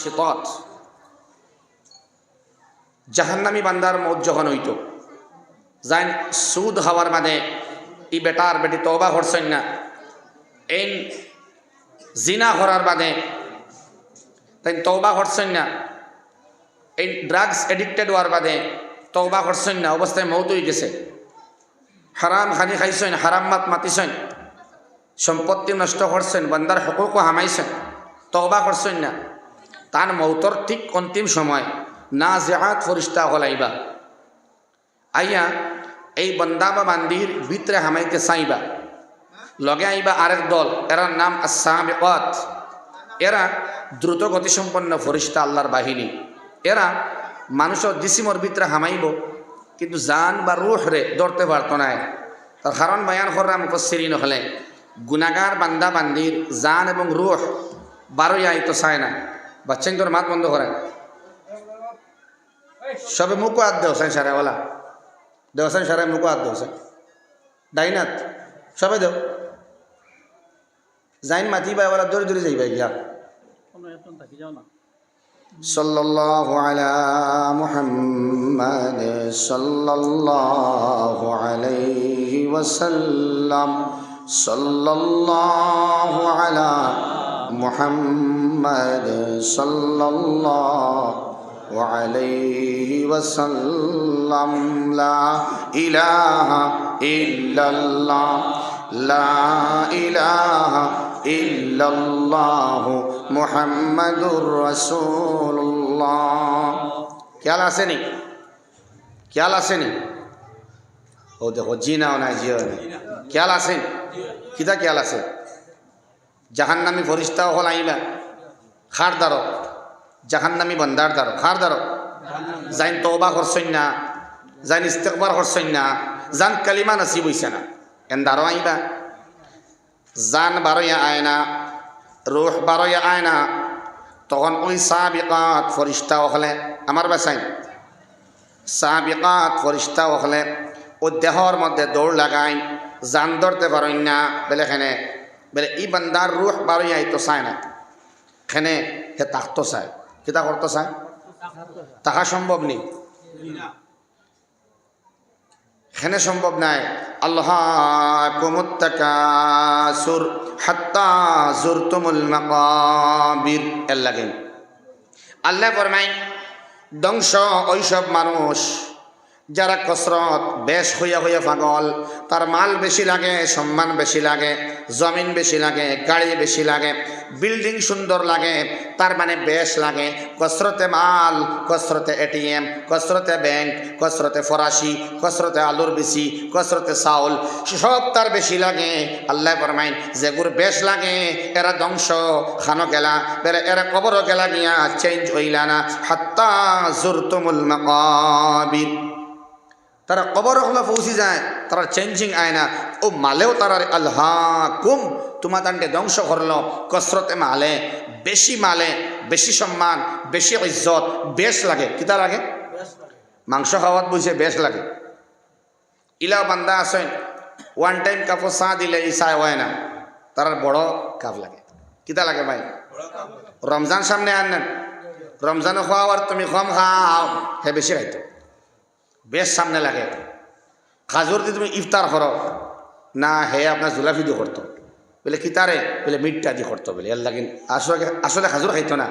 শীতত জাহান্নামি বান্দার মৌত যখন হইত, যাইন সুদ হওয়ার মানে ই বেটার বেটি তবা হরছেন না। এই জিনা হরার বাদে তাই তওবা করছেন না। এই ড্রাগস এডিক্টেড হওয়ার বাদে তওবা করছেন না, অবস্থায় মৌত হয়ে গেছে। হারাম খানি খাইছেন, হারাম মাত মাতিছেন, সম্পত্তি নষ্ট করছেন, বান্দার হকুকও হামাইছেন, তওবা করছেন না। তার মৌতর ঠিক অন্তিম সময়। না জেহাত ফরিস্তা হলাইবা আইয়া এই বন্দা বা বান্দির ভিতরে হামাইতে চাইবা। লগে আইবা আরেক দল এরার নাম আসামিকত এরা দ্রুত গতিসম্পন্ন ফরিস্তা আল্লাহর বাহিনী। এরা মানুষের দিসিমর ভিতরে হামাইব, কিন্তু জান বা রুহ রে ধরতে পারত না তার কারণ বয়ান করার মুফসিরিন হলে গুনাগার বান্দা বান্দির জান এবং রুহ বারোই আইতো চায় না বাচ্চান তোর মাত বন্ধ করেন সবে মুখও হাত দেওছেন সারা ওলা দেওছেন সারা মুখও হাত দেওছেন ডাইনাত সবে দেও যাইন মাতিবা ওলা দৌড়ে দৌড়ে যাইবা গিয়া صلى الله على محمد صلى الله عليه وسلم صلى الله على محمد صلى الله عليه وسلم لا إله إلا الله لا إله إلا الله محمد رسول الله খেয়াল আসেনি খেয়াল আসেনি ও দেখো জি নাও না জিও না খেয়াল আসেন কিতা খেয়াল আছে জাহান্নামি ফরিস্তা হল আইবা খার দ্বারো জাহান্নামি বন্দার দ্বারো খার দ্বারো যাইন তওবা করছেন না, যাইন ইস্তেকবার করছেন না, যান কালিমা নাসিব হইছে না। এন দ্বারো আইবা। জান বারোয়া আয় না রুহ বারোয়া আয় না, তখন ওই সাবিকাত ফরিস্তা হলে আমার বাসাই সাবিকাত ফরিস্তা হলে ও দেহর মধ্যে দৌড় লাগাই জান ধরতে পারেন না বেলে খেনে বেলে ই বান্দার রুহ বারোয়া তো চায় না খেনে হে তাকতো চায় কিতা করতে চায় তাহা সম্ভব নেই এখানে সম্ভব নাই। আল্লাহ কুমুত্তাকাসুর হাত্তা জুরতুমুল মাকাবির এর লাগেন আল্লাহ ফরমাই ধ্বংস ওইসব মানুষ যারা কসরত, বেশ হইয়া হইয়া পাগল, তার মাল বেশি লাগে, সম্মান বেশি লাগে, জমিন বেশি লাগে, গাড়ি বেশি লাগে, বিল্ডিং সুন্দর লাগে, তার মানে বেশ লাগে। কসরতে মাল, কসরতে এটিএম, কসরতে ব্যাংক, কসরতে ফরাসি, কসরতে আলুর বেশি কসরতে চাউল, সব তার বেশি লাগে। আল্লাহ ফরমাইন যেগুর বেশ লাগে, এরা ধ্বংস, খানো গেলা বেড়ে এরা কবরও গেলা গিয়া চেঞ্জ হইলা না। হাত্তা জুরতুমুল মাকাবির। তারা কবর হলে পৌঁছে যায়, তারা চেঞ্জিং আয় না ও মালেও তারা আল্লাহ কুম তোমার তান্ডে ধ্বংস করল, কসরতে মালে, বেশি মালে, বেশি সম্মান, বেশি ইজ্জত, বেশ লাগে। কিতা লাগে? মাংস খাওয়াত বুঝে বেশ লাগে। ইলা বান্দা আসেন ওয়ান টাইম কাপড় চা দিলে ই চায় হয় না। তার বড় কাপ লাগে। কিতা লাগে ভাই? রমজান সামনে আনেন। রমজানও খাওয়া আর তুমি কম খাও, হে বেশি খাইতো। বেশ সামনে লাগে। খাজুর দিয়ে তুমি ইফতার করো। না, হে, আপনার জুলাফি দিয়ে করতো। বলে, কি তারে? বলে, মিটটা দিয়ে করতো। বলে এর লাগিন আসলে আসলে খাজুর খাইতো না।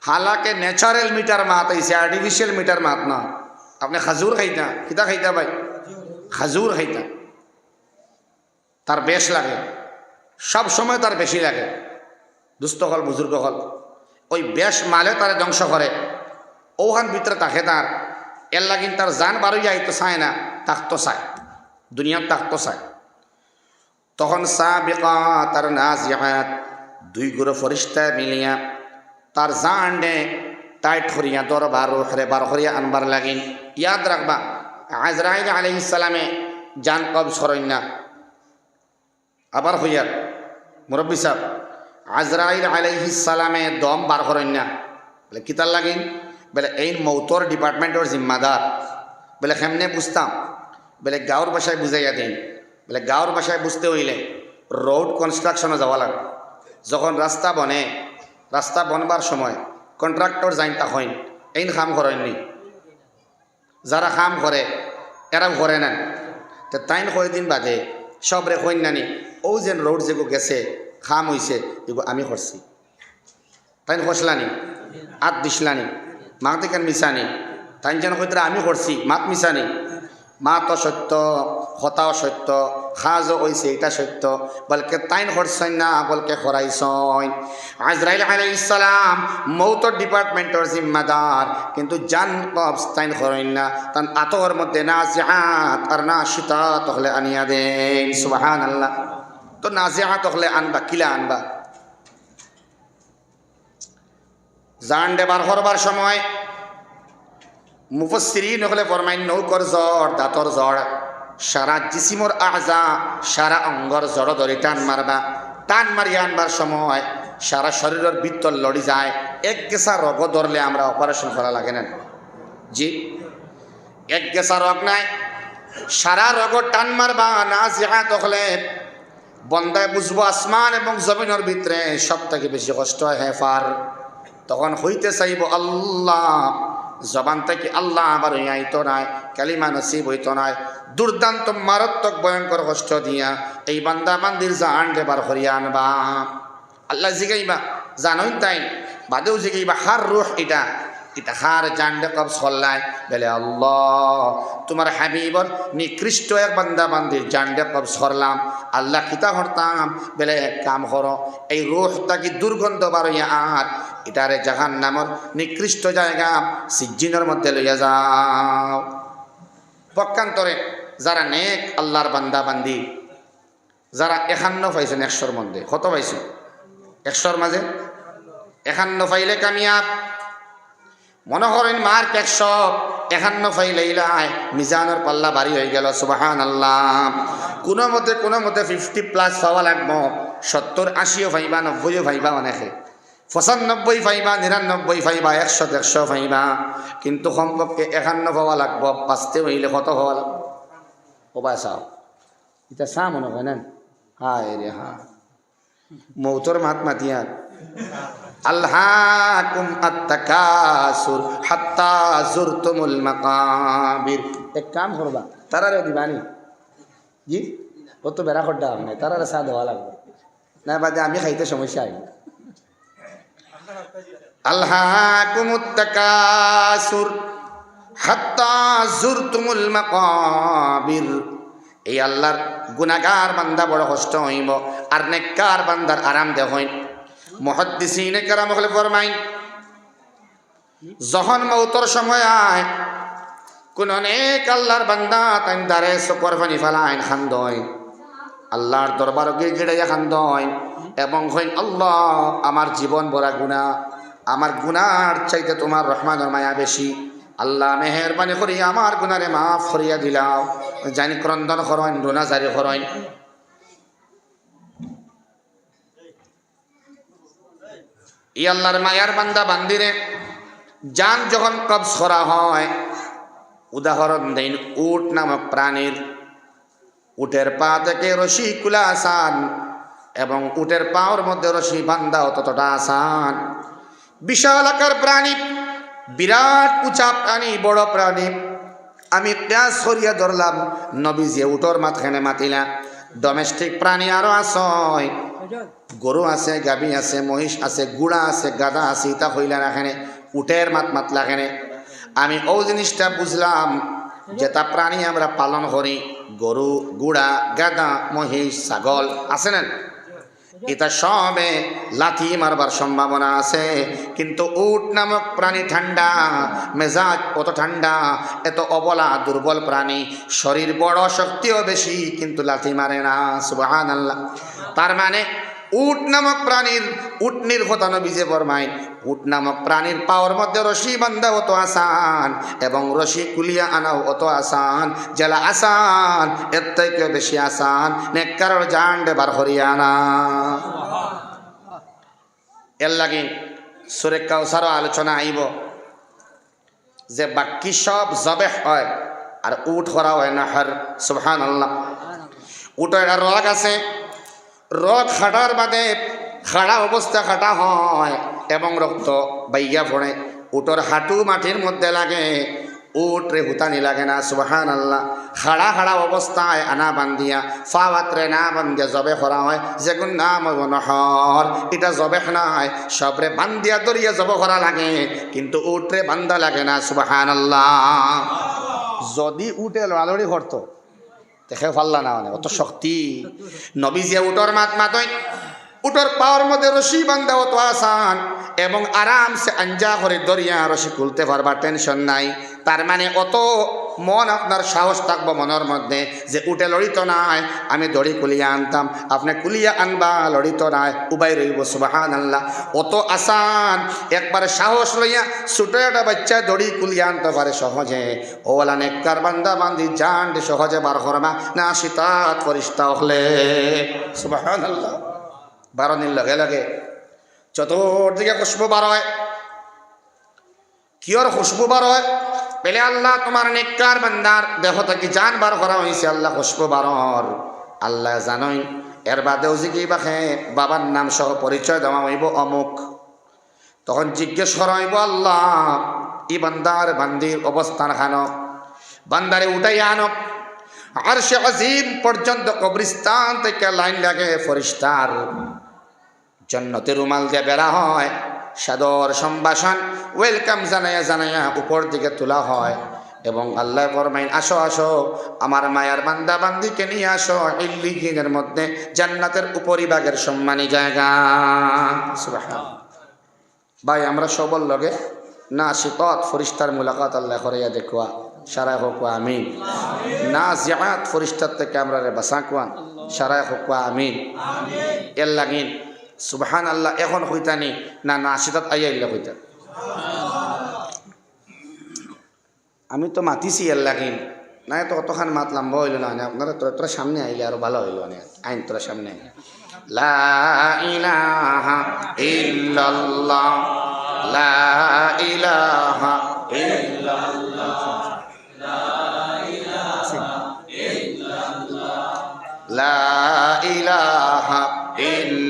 হালাকে ন্যাচারাল মিটার মাত আইসে আর্টিফিশিয়াল মিটার মাত না। আপনি খাজুর খাইতা, কিতা খাইতা ভাই? খাজুর খাইতা। তার বেশ লাগে। সব সময় তার বেশি লাগে। দুস্থ হল, বুজুর্গ হল। ওই বেশ মালে তারে ধ্বংস করে। ওখান ভিতরে তাকে তার। এর লাগিন তার জান বারো যাই তো চায় না তাকতো চায়। দুনিয়ার তাকতো চায়। তখন সা বেকা তার নাচ জাহাত দুই গুরু ফরিস্তা মিলিয়া তার জান ডে টাইট দর বারো হরে বার হরিয়া আনবার লাগিন ইয়াদ রাখবা, আজরাইল আলহ ইসালামে জান কব সরণ না। আবার হইয়ার, মুরব্বী সাহ আজরাইল আলাইহিসালামে দম বার করেন না। বলে কিতার লাগিন বলে এই মৌতর ডিপার্টমেন্টের জিম্মাদার বলে কেমনে বুঝতাম বলে গাঁর ভাষায় বুঝাইয়া দিন বলে গাঁর ভাষায় বুঝতে হইলে রোড কনস্ট্রাকশনে যাওয়া লাগে যখন রাস্তা বনে রাস্তা বনবার সময় কন্ট্রাক্টর যাইন তা হইন এইন কাম করেননি যারা কাম করে এরা করে নেন তো তাইন কয়দিন বাদে সবরে কইন নানি ও যেন রোড যেগো গেছে খাম হইছে এগো আমি করছি তাইন খসলানি আত দিসলানি মা থেকে মিশানি তাই যেন কইতে আমি করছি মাত মিশানি মা তো সত্য হতাও সত্য খাজও হইছে এটা সত্য, বলকে তাইন করছেন না, বলকে খরাইছন আজরাইল আলাই ইসলাম মৌতর ডিপার্টমেন্টর জিম্মাদার কিন্তু জান কবস তাইন করেন না। তান আতর মধ্যে না জিহাত আর না শীতাত তহলে আনিয়া দেন সুবাহান আল্লাহ তো না জিহাত হলে আনবা, কিলা আনবা? জান দেবার হরবার সময় মুফসিরি নহলে ফরমাইন নৌকর জ্বর, দাঁতর জ্বর, সারা জিসিমর আজা, সারা অঙ্গর জড় ধরে টান মারবা। টান মারি আনবার সময় সারা শরীরের ভিতর লড়ি যায়। এক গেসা রোগ ধরলে আমরা অপারেশন করা লাগে না। জি? এক গেসা রোগ নাই। সারা রোগ টান মারবা না জিহা তখলে বন্দায় বুঝব আসমান এবং জমিনের ভিতরে সব থেকে বেশি কষ্ট হয় তখন হইতে চাইব আল্লাহ। জবান থেকে আল্লাহ আবার আইতো নাই, কালিমা নসিব হইতো নাই। দুর্দান্ত, মারাত্মক, ভয়ঙ্কর কষ্ট দিয়া এই বান্দা বান্দির জান দেবার হরিয়া আনবা। আল্লাহ জিগাইবা, জানোই তাই, বাদেও জিগাইবা, হার রুহ এটা। এটা হার জানডে কব সল্লাই বেলে আল্লাহ, তোমার হাবিবর নিকৃষ্ট এক বান্দা বান্দির জানডে কব সরলাম আল্লাহ কিতা হরতাম, বেলে এক কাম হর, এই রুহটাকে দুর্গন্ধ বারইয়া আর এটারে জাহান নামর নিকৃষ্ট জায়গা সিজ্জিনের মধ্যে লইয়া যাও। পক্ষান্তরে যারা নেক আল্লাহর বান্দা বান্দি, যারা একান্ন পাইছেন একশোর মধ্যে, কত পাইছেন? একশোর মাঝে? একান্ন পাইলে কামিয়াব। মনে করেন মার্ক একশো একান্ন ফাইলে ইলাই মিজানের পাল্লা বাড়ি হয়ে গেল সুবাহান আল্লাহ কোনো মতে কোনো মতে ফিফটি প্লাস পাওয়া লাগবো, সত্তর, আশিও ফাইবা নব্বইও ফাইবা অনেকে। পঁচানব্বই ফাইবা নিরানব্বই ফাইবা, একশো, দেড়শো ফাইবা। কিন্তু সম্পর্কে একান্ন পাওয়া লাগবো, পাঁচতে হইলে কত হওয়া লাগবো? ওবা চাও। এটা চা মনে হয় না? হায় রে হা। মৌতর মাত মাতিয়ার আল্লাহাকুম আত্তাকাসুর হাত্তা জুরতুমুল মাকাবির এক কাম করবা তারারে দিবানি জি? ও তো বেড়া খড্ডা নাই তারারে চা দেওয়া লাগবে। না বাদে আমি খাইতে সমস্যা আইব আল্লাহাকুম আত্তাকাসুর হাত্তা জুরতুমুল মাকাবির এই আল্লাহর গুনাগার বান্দা বড় কষ্ট হইব, আর নেককার বান্দার আরাম দেহ হইন মহদ্দিসিনে কেরাম হলে ফরমাইন, যখন মৌতর সময় আয়, কোন অনেক আল্লাহর বান্দা তাই দারে চকর ফানি ফেলাইন, খান্দইন। আল্লাহর দরবার গিয়ে গিড়ে খান্দইন এবং হইন আল্লাহ, আমার জীবন বড়া গুণা আমার গুনার চাইতে তোমার রহমানের মায়া বেশি। আল্লাহ মেহরবানি করি, আমার গুনারে মাফ করিয়া দিলাও। জানি ক্রন্দন করইন রোনা জারি করইন ই আল্লাহর মায়ার বান্দা বান্দিরে, যান যখন কবজ করা হয়, উদাহরণ দেন, উট নামক প্রাণীর উটের পা থেকে রশি কুলা আসান এবং উটের পাওয়ার মধ্যে রশি বান্দা ততটা আসান। বিশাল আকার প্রাণী বিরাট উঁচা প্রাণী বড় প্রাণী। আমি ক্যাস সরিয়া ধরলাম নবী যে উটোর মাঝখানে মাতিলা। ডোমেস্টিক প্রাণী আরও আসয় গরু আছে গাবি আছে মহিষ আছে গুড়া আছে গাদা আছে ইতা হইলা রাখেনে উটের মাত মাত লাগেনে আমি ও জিনিসটা বুঝলাম যে তা প্রাণী আমরা পালন করি। গরু গুড়া গাদা মহিষ, ছাগল আছে না? এটা সবে লাথি মারবার সম্ভাবনা আছে। কিন্তু উট নামক প্রাণী ঠান্ডা, মেজাজ অত ঠান্ডা, এত অবলা, দুর্বল প্রাণী, শরীর বড় শক্তিও বেশি, কিন্তু লাথি মারে না সুবাহ তার মানে উট নামক প্রাণীর উটনির কথা নবীজে ফরমাই উট নামক প্রাণীর পাওয়ার মধ্যে রশি বান্ধা অত আসান এবং রশি কুলিয়া আনাও অত আসান। জেলা আসান, এর থেকেও বেশি আসান, নেককারর জান দেবার হরিয়ানা। এর লাগে সুরে কাউসারও আলোচনা আইব যে বাকি সব জবে হয় আর উঠ করা হয় না হর সুবহান আল্লাহ উঠো একটা রগ আছে রগ খাটার বাদে খাড়া অবস্থা খাটা হয় এবং রক্ত বাইয়া পড়ে। উটোর হাঁটু মাটির মধ্যে লাগে, উটরে হুতানি লাগে না সুবাহান আল্লাহ খাড়া খাড়া অবস্থায় আনা বান্ধিয়া, ফাওয়াত্রে না বান্ধিয়া জবে করা হয়, যেগুন নাম নহর। এটা জবে নাই সবরে বান্ধিয়া দরিয়া জব করা লাগে, কিন্তু উটরে বান্ধা লাগে না সুবাহান আল্লাহ যদি উঠে লড়ালড়ি করতো দেখে ফাল্লা না মানে অত শক্তি। নবীজিয়া উটর মাত মাতই, উটর পাওয়ার মধ্যে রশি বান্ধা অত আসান, এবং আরামসে আঞ্জা করে দরিয়া রশি খুলতে পারবা টেনশন নাই। তার মানে অত মন আপনার সাহস থাকব মনের মধ্যে, যে উঠে লড়িত নাই, আমি দড়ি কুলিয়া আনতাম। আপনি কুলিয়া আনবা, লড়িত নাই, উবাই রইব সুবাহান আল্লাহ অত আসান একবারে সাহস লইয়া ছোট একটা বাচ্চা দড়ি কুলিয়া আনতে পারে সহজে। ওলা নেককার বান্দা, বান্দি, জান সহজে বার করমা না শীতাত ফরিস্তা হলে। সুবাহান আল্লাহ বারো দিন লগে লগে। চতুর্দিকে খুশবু বার হয়। কিয়র খুশবু বার হয়? পেলে আল্লাহ তোমার নেককার বান্দার দেহ থেকে জান বার করা হয়েছে আল্লাহ খুশবু বারর। আল্লাহ জানই, এর বাদেও জিগি বাখে বাবার নাম সহ পরিচয় দেওয়া হইব অমুক। তখন জিজ্ঞেস করা হইব, আল্লাহ, ই বান্দার বান্দির অবস্থান খানো, বান্দারে উঠাই আনো। আর সে আজিম পর্যন্ত কবরিস্তান থেকে লাইন লাগে ফরিস্তার। জন্নতে রুমাল দিয়ে বেড়া হয়। সাদর সম্ভাষণ ওয়েলকাম জানাইয়া জানাইয়া উপর দিকে তোলা হয়। এবং আল্লাহ ফরমাইন, আসো আসো, আমার মায়ার বান্দা বান্দিকে নিয়ে আসো ইল্লিগিনের মধ্যে জান্নাতের উপরিভাগের সম্মানী জায়গা। ভাই, আমরা সবল লগে না শীতত ফরিস্তার মুলাকাত আল্লাহ করাইয়া দেখুয়া সারাই হোক আমিন। না জিয়াত ফরিস্তার থেকে আমরা রে বাসা কুয়ান সারাই হোক আমিন। এর লাগিন সুবহান আল্লাহ এখন হইতানি না না শীতত আইয়া ইল্লা হইতা আমি তো মাতিছি লাগিন না তো অতখান মাত লম্বা হইল না আপনারা তোরা তোরা সামনে আইলে আরও ভালো হইল মানে আইন তোরা সামনে আইলে লা ইলাহা ইল্লাল্লাহ, লা ইলাহা ইল্লাল্লাহ, লা ইলাহা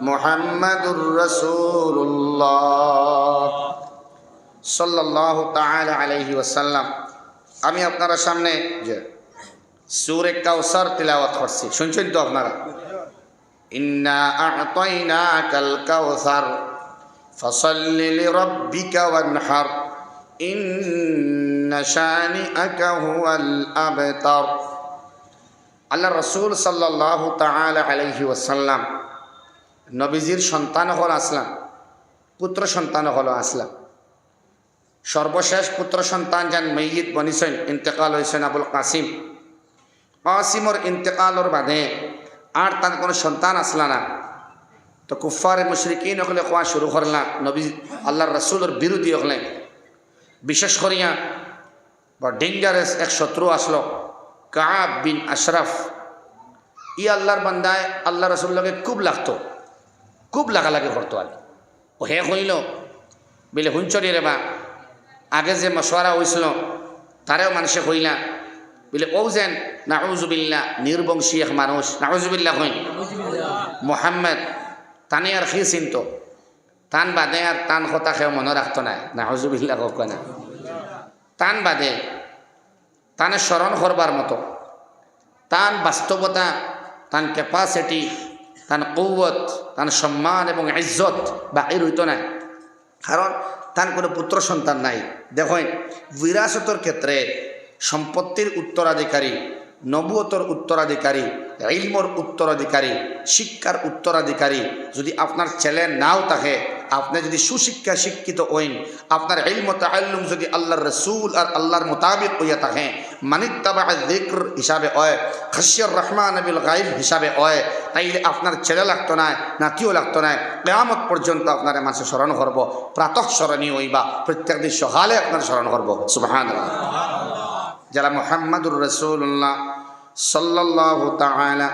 মুহাম্মাদুর রাসূলুল্লাহ। সাল্লাল্লাহু তাআলা আলাইহি ওয়াসাল্লাম। আমি আপনারা সামনে যে সূরে কাউসার তিলাওয়াত করছি। শুনছেন তো আপনারা? ইন্না আ'তাইনাকাল কাউসার ফসল্লি লিরাব্বিকা ওয়ানহার। ইন্না শানিআকা হুয়াল আবতার। আল্লাহ রসুল সাল্লাহ তাআলা আলাইহি ওয়াসাল্লাম নবীজির সন্তান হল আসলাম, পুত্র সন্তান হল আসলাম। সর্বশেষ পুত্র সন্তান যান মৈয়িদ বনিছেন, ইন্তেকাল হয়েছেন আবুল কাসিম। কাসিমর ইন্তেকালর বাদে আর তার কোনো সন্তান আসলা না। তো কুফারে মুশরিকিন হলে কোয়া শুরু করলা নবী আল্লাহ রসুলের বিরোধী হলে। বিশেষ করিয়া বা ডেঞ্জারাস এক শত্রু আসলো, কাব বিন আশরাফ। ই আল্লাহর বান্দায় আল্লাহ রসুল্লাহকে খুব লাগতো। খুব লাগালাগি করতো আর ও হে হইল বলে হুঞ্চরি রে বা আগে যে মশওয়ারা হয়েছিল তারেও মানুষে হইলা বলে ও যেন নাউজুবিল্লা নির্বংশী এক মানুষ। নাউজুবিল্লা হইন মোহাম্মদ, তানে আর সি চিন্ত। তান বাদে আর তান কথা সেও মনে রাখতো না নাউজুবিল্লা কক না। তান বাদে, তানে স্মরণ করবার মতো। তান বাস্তবতা তান ক্যাপাসিটি তান কৌবত তান সম্মান এবং ইজ্জত বাকি হইত না। কারণ তার কোনো পুত্র সন্তান নাই। দেখেন, বিরাসতর ক্ষেত্রে সম্পত্তির উত্তরাধিকারী, নবুয়তর উত্তরাধিকারী, ইলমর উত্তরাধিকারী, শিক্ষার উত্তরাধিকারী যদি আপনার ছেলে নাও থাকে আপনি যদি সুশিক্ষা শিক্ষিত হইন, আপনার ইলম তাআল্লুম যদি আল্লাহর রসুল আর আল্লাহর মোতাবিক হইয়া থাকে মানিত্তাবা যিকর হিসাবে হয়, খাসিয়র রহমান বিল গাইব হিসাবে হয়, তাইলে আপনার ছেলে লাগতো না, নাতিও লাগতো না, কেয়ামত পর্যন্ত আপনার মাসে স্মরণ করব, প্রাতঃ স্মরণীয় হইবা, প্রত্যেক দিন সকালে আপনার স্মরণ করব সুবাহান যারা মোহাম্মদুর রসুল্লাহ সাল্লাহ তাআলা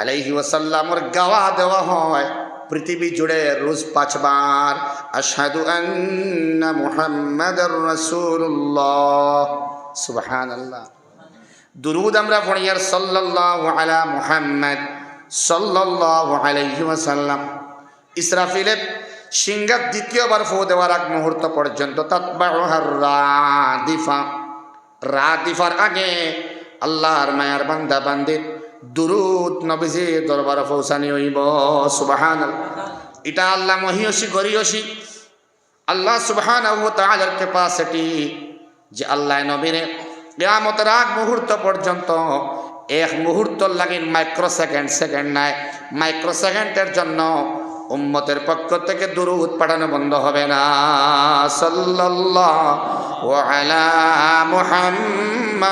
আলাইহি ওয়াসাল্লামর গাওয়া দেওয়া হয় পৃথিবী জুড়ে রোজ পাঁচবার আশহাদু আন্না রসুল্লাহ রাসূলুল্লাহ। সুবহানাল্লাহ। দুরুদ আমরা পড়ি, আর সাল্লাল্লাহু আলা মুহাম্মদ সাল্লাল্লাহু আলাইহি ইসরাফিলের সিংহার দ্বিতীয়বার ফো দেওয়ার আগ মুহূর্ত পর্যন্ত তৎবাহার রাদিফা। রাদিফার আগে আল্লাহর মায়ার বান্দা, বান্দির দুরুদ নবীজি দরবার পৌঁছানি হইব সুবাহান এটা আল্লাহ মহিয়সী, গরিয়সী। আল্লাহ সুবহান তাআলার ক্যাপাসিটি যে আল্লাহ নবীরে কিয়ামতের আগ মুহূর্ত পর্যন্ত এক মুহূর্ত লাগে মাইক্রো সেকেন্ড সেকেন্ড নাই। মাইক্রো সেকেন্ডের জন্য উম্মতের পক্ষ থেকে দুরুদ পাঠানো বন্ধ হবে না। সাল্লাল্লাহু আলা মুহাম্মদ।